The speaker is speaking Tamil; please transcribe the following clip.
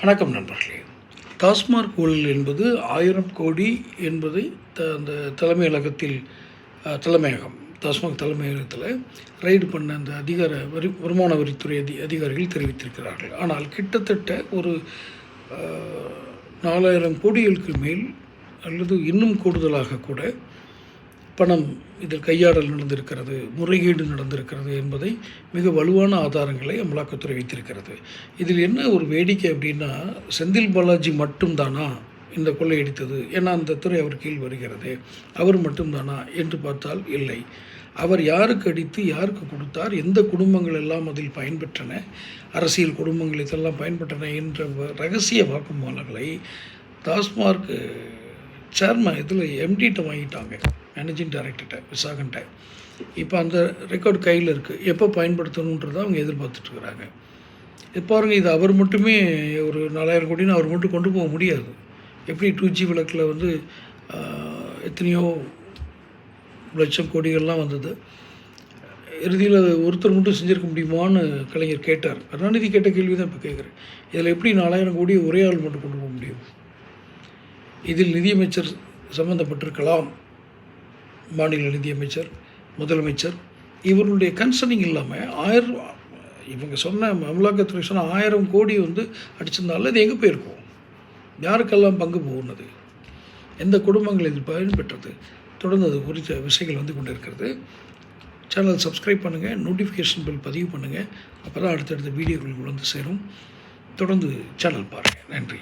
வணக்கம் நண்பர்களே. டாஸ்மாக் ஊழல் என்பது ஆயிரம் கோடி என்பதை த அந்த தலைமையகத்தில் தலைமையகம் டாஸ்மாக் தலைமையகத்தில் ரைடு பண்ண அந்த அதிகார வரி வருமான வரித்துறை அதி அதிகாரிகள் தெரிவித்திருக்கிறார்கள். ஆனால் கிட்டத்தட்ட ஒரு நாலாயிரம் கோடிகளுக்கு மேல் அல்லது இன்னும் கூடுதலாக கூட பணம் இதில் கையாடல் நடந்திருக்கிறது முறைகேடு நடந்திருக்கிறது என்பதை மிக வலுவான ஆதாரங்களை அமலாக்கத்துறை வைத்திருக்கிறது. இதில் என்ன ஒரு வேடிக்கை அப்படின்னா செந்தில் பாலாஜி மட்டும்தானா இந்த கொள்ளையடித்தது ஏன்னா அந்த துறை அவர் கீழ் வருகிறது. அவர் மட்டும்தானா என்று பார்த்தால் இல்லை. அவர் யாருக்கு அடித்து யாருக்கு கொடுத்தார் எந்த குடும்பங்கள் எல்லாம் அதில் பயன்பெற்றன அரசியல் குடும்பங்கள் இதெல்லாம் பயன்பெற்றன என்ற ரகசிய வாக்குமூலங்களை டாஸ்மார்க் சேர்மன் இதில் எம்டிகிட்ட வாங்கிட்டாங்க மேனேஜிங் டைரக்டர்கிட்ட விசாகன்ட்ட. இப்போ அந்த ரெக்கார்டு கையில் இருக்குது எப்போ பயன்படுத்தணுன்றதை அவங்க எதிர்பார்த்துட்ருக்குறாங்க இது பாருங்க இது அவர் மட்டுமே ஒரு நாலாயிரம் கோடின்னு அவர் மட்டும் கொண்டு போக முடியாது. எப்படி டூ ஜி விளக்கில் வந்து எத்தனையோ லட்சம் கோடிகள்லாம் வந்தது. இறுதியில் ஒருத்தர் மட்டும் செஞ்சுருக்க முடியுமான்னு கலைஞர் கேட்டார். கருணாநிதி கேட்ட கேள்வி தான் இப்போ கேட்குறேன். இதில் எப்படி நாலாயிரம் கோடி ஒரே ஆள் மட்டும் கொண்டு போக முடியும்? இதில் நிதியமைச்சர் சம்பந்தப்பட்டிருக்கலாம் மாநில நிதியமைச்சர் முதலமைச்சர். இவர்களுடைய கன்சர்னிங் இல்லாமல் ஆயிரம் இவங்க சொன்ன அமலாக்கத்துறை சொன்ன ஆயிரம் கோடி வந்து அடிச்சிருந்தாலும் இது எங்கே போயிருக்கும்? யாருக்கெல்லாம் பங்கு போகுனது? எந்த குடும்பங்கள் இதில் பயன்பெற்றது? தொடர்ந்து அது குறித்த விஷயங்கள் வந்து கொண்டு இருக்கிறது சேனல் சப்ஸ்கிரைப் பண்ணுங்கள் நோட்டிஃபிகேஷன் பில் பதிவு பண்ணுங்கள் அப்போ தான் அடுத்தடுத்த வீடியோக்கள் வந்து சேரும். தொடர்ந்து சேனல் பாருங்கள் நன்றி.